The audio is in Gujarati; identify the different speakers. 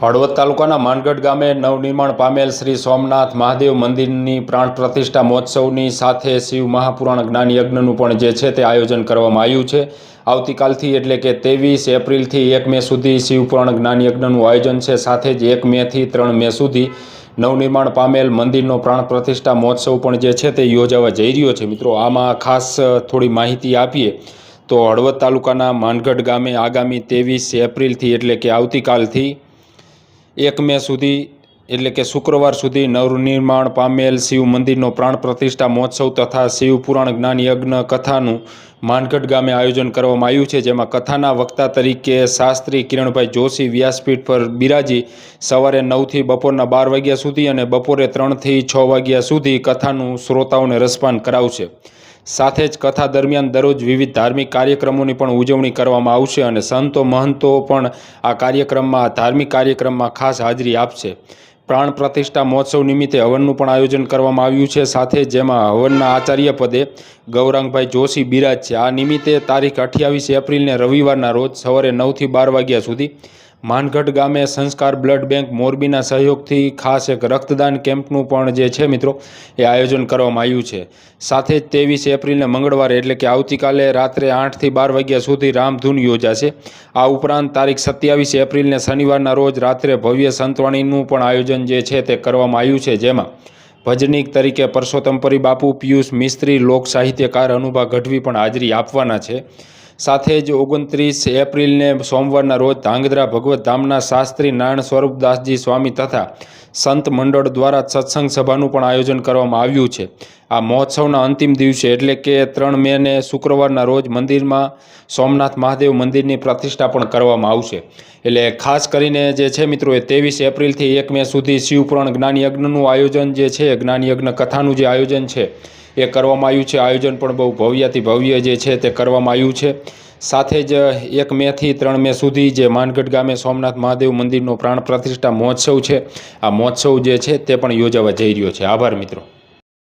Speaker 1: હળવદ તાલુકાના માનગઢ ગામે નવનિર્માણ પામેલ શ્રી સોમનાથ મહાદેવ મંદિરની પ્રાણ પ્રતિષ્ઠા મહોત્સવની સાથે શિવ મહાપુરાણ જ્ઞાન યજ્ઞનું પણ જે છે તે આયોજન કરવામાં આવ્યું છે. આવતીકાલથી એટલે કે ત્રેવીસ એપ્રિલથી એક મે સુધી શિવપુરાણ જ્ઞાન યજ્ઞનું આયોજન છે. સાથે જ એક મેથી ત્રણ મે સુધી નવનિર્માણ પામેલ મંદિરનો પ્રાણ પ્રતિષ્ઠા મહોત્સવ પણ જે છે તે યોજાવા જઈ રહ્યો છે. મિત્રો, આમાં ખાસ થોડી માહિતી આપીએ તો હળવદ તાલુકાના માનગઢ ગામે આગામી ત્રેવીસ એપ્રિલથી એટલે કે આવતીકાલથી એક મે સુધી, એટલે કે શુક્રવાર સુધી નવનિર્માણ પામેલ શિવ મંદિરનો પ્રાણ પ્રતિષ્ઠા મહોત્સવ તથા શિવ પુરાણ જ્ઞાન યજ્ઞ કથાનું માનગઢ ગામે આયોજન કરવામાં આવ્યું છે, જેમાં કથાના વક્તા તરીકે શાસ્ત્રી કિરણભાઈ જોશી વ્યાસપીઠ પર બિરાજી સવારે નવથી બપોરના બાર વાગ્યા સુધી અને બપોરે ત્રણથી છ વાગ્યા સુધી કથાનું શ્રોતાઓને રસપાન કરાવશે. સાથે જ કથા દરમિયાન દરરોજ વિવિધ ધાર્મિક કાર્યક્રમોની પણ ઉજવણી કરવામાં આવશે અને સંતો મહંતો પણ આ કાર્યક્રમમાં, ધાર્મિક કાર્યક્રમમાં ખાસ હાજરી આપશે. પ્રાણ પ્રતિષ્ઠા મહોત્સવ નિમિત્તે હવનનું પણ આયોજન કરવામાં આવ્યું છે. સાથે જેમાં હવનના આચાર્ય પદે ગૌરાંગભાઈ જોશી બિરાજ છે. આ નિમિત્તે તારીખ અઠ્યાવીસ એપ્રિલને રવિવારના રોજ સવારે નવથી બાર વાગ્યા સુધી માનગઢ ગામે સંસ્કાર બ્લડ બેંક મોરબીના સહયોગથી ખાસ એક રક્તદાન કેમ્પનું પણ જે છે મિત્રો, એ આયોજન કરવામાં આવ્યું છે. સાથે જ ત્રેવીસ એપ્રિલને મંગળવારે એટલે કે આવતીકાલે રાત્રે આઠથી બાર વાગ્યા સુધી રામધૂન યોજાશે. આ ઉપરાંત તારીખ સત્યાવીસ એપ્રિલને શનિવારના રોજ રાત્રે ભવ્ય સંતવાણીનું પણ આયોજન જે છે તે કરવામાં આવ્યું છે, જેમાં ભજનીક તરીકે પરસોત્તમપરી બાપુ, પિયુષ મિસ્ત્રી લોક સાહિત્યકાર અનુભા ગઢવી પણ હાજરી આપવાના છે. સાથે જ ઓગણત્રીસ એપ્રિલને સોમવારના રોજ ધાંગધ્રા ભગવત ધામના શાસ્ત્રી નારાયણ સ્વરૂપદાસજી સ્વામી તથા સંત મંડળ દ્વારા સત્સંગ સભાનું પણ આયોજન કરવામાં આવ્યું છે. આ મહોત્સવના અંતિમ દિવસે એટલે કે ત્રણ મેને શુક્રવારના રોજ મંદિરમાં સોમનાથ મહાદેવ મંદિરની પ્રતિષ્ઠા પણ કરવામાં આવશે. એટલે ખાસ કરીને જે છે મિત્રો એ ત્રેવીસ એપ્રિલથી એક મે સુધી શિવપુરાણ જ્ઞાનયજ્ઞનું આયોજન જે છે જ્ઞાનયજ્ઞ કથાનું જે આયોજન છે એ કરવામાં આવ્યું છે. આયોજન પણ બહુ ભવ્યથી ભવ્ય જે છે તે કરવામાં આવ્યું છે. સાથે જ એક મેથી ત્રણ મે સુધી જે માનગઢ ગામે સોમનાથ મહાદેવ મંદિરનો પ્રાણ પ્રતિષ્ઠા મહોત્સવ છે. આ મહોત્સવ જે છે તે પણ યોજાવા જઈ રહ્યો છે. આભાર મિત્રો.